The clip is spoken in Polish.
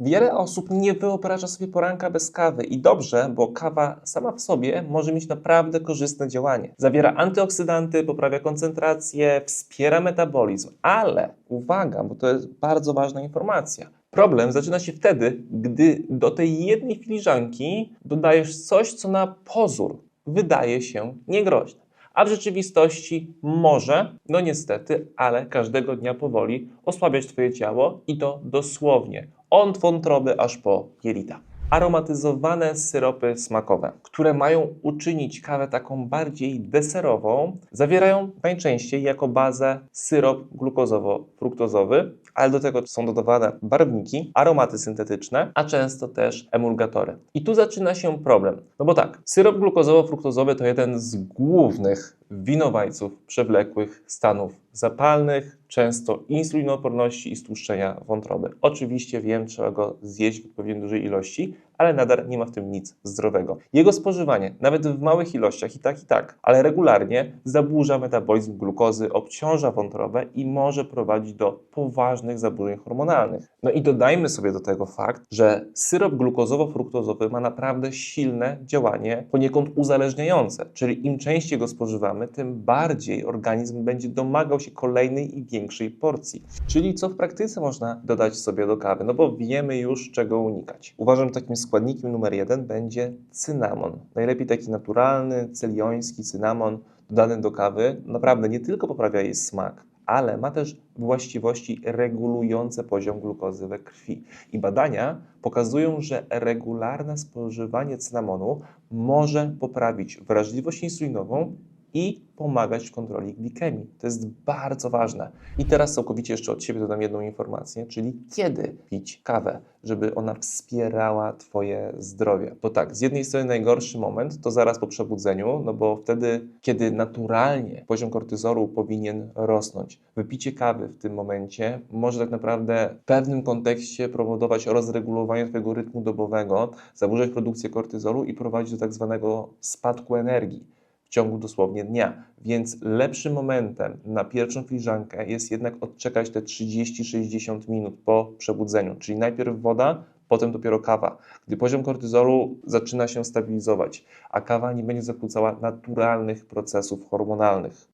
Wiele osób nie wyobraża sobie poranka bez kawy i dobrze, bo kawa sama w sobie może mieć naprawdę korzystne działanie. Zawiera antyoksydanty, poprawia koncentrację, wspiera metabolizm, ale uwaga, bo to jest bardzo ważna informacja. Problem zaczyna się wtedy, gdy do tej jednej filiżanki dodajesz coś, co na pozór wydaje się niegroźne. A w rzeczywistości może, no niestety, ale każdego dnia powoli osłabiać Twoje ciało i to dosłownie od wątroby aż po jelita. Aromatyzowane syropy smakowe, które mają uczynić kawę taką bardziej deserową, zawierają najczęściej jako bazę syrop glukozowo-fruktozowy, ale do tego są dodawane barwniki, aromaty syntetyczne, a często też emulgatory. I tu zaczyna się problem. No bo tak, syrop glukozowo-fruktozowy to jeden z głównych winowajców przewlekłych stanów zapalnych, często insulinooporności i stłuszczenia wątroby. Oczywiście wiem, trzeba go zjeść w odpowiednio dużej ilości, ale nadal nie ma w tym nic zdrowego. Jego spożywanie, nawet w małych ilościach i tak i tak, ale regularnie zaburza metabolizm glukozy, obciąża wątrobę i może prowadzić do poważnych zaburzeń hormonalnych. No i dodajmy sobie do tego fakt, że syrop glukozowo-fruktozowy ma naprawdę silne działanie poniekąd uzależniające, czyli im częściej go spożywamy, tym bardziej organizm będzie domagał się kolejnej i większej porcji. Czyli co w praktyce można dodać sobie do kawy? No bo wiemy już czego unikać. Uważam, że takim składnikiem numer jeden będzie cynamon. Najlepiej taki naturalny, celioński cynamon dodany do kawy. Naprawdę nie tylko poprawia jej smak, ale ma też właściwości regulujące poziom glukozy we krwi. I badania pokazują, że regularne spożywanie cynamonu może poprawić wrażliwość insulinową i pomagać w kontroli glikemii. To jest bardzo ważne. I teraz całkowicie jeszcze od siebie dodam jedną informację, czyli kiedy pić kawę, żeby ona wspierała Twoje zdrowie. Bo tak, z jednej strony najgorszy moment to zaraz po przebudzeniu, no bo wtedy, kiedy naturalnie poziom kortyzolu powinien rosnąć, wypicie kawy w tym momencie może tak naprawdę w pewnym kontekście powodować rozregulowanie Twojego rytmu dobowego, zaburzać produkcję kortyzolu i prowadzić do tak zwanego spadku energii w ciągu dosłownie dnia. Więc lepszym momentem na pierwszą filiżankę jest jednak odczekać te 30-60 minut po przebudzeniu, czyli najpierw woda, potem dopiero kawa, gdy poziom kortyzolu zaczyna się stabilizować, a kawa nie będzie zakłócała naturalnych procesów hormonalnych.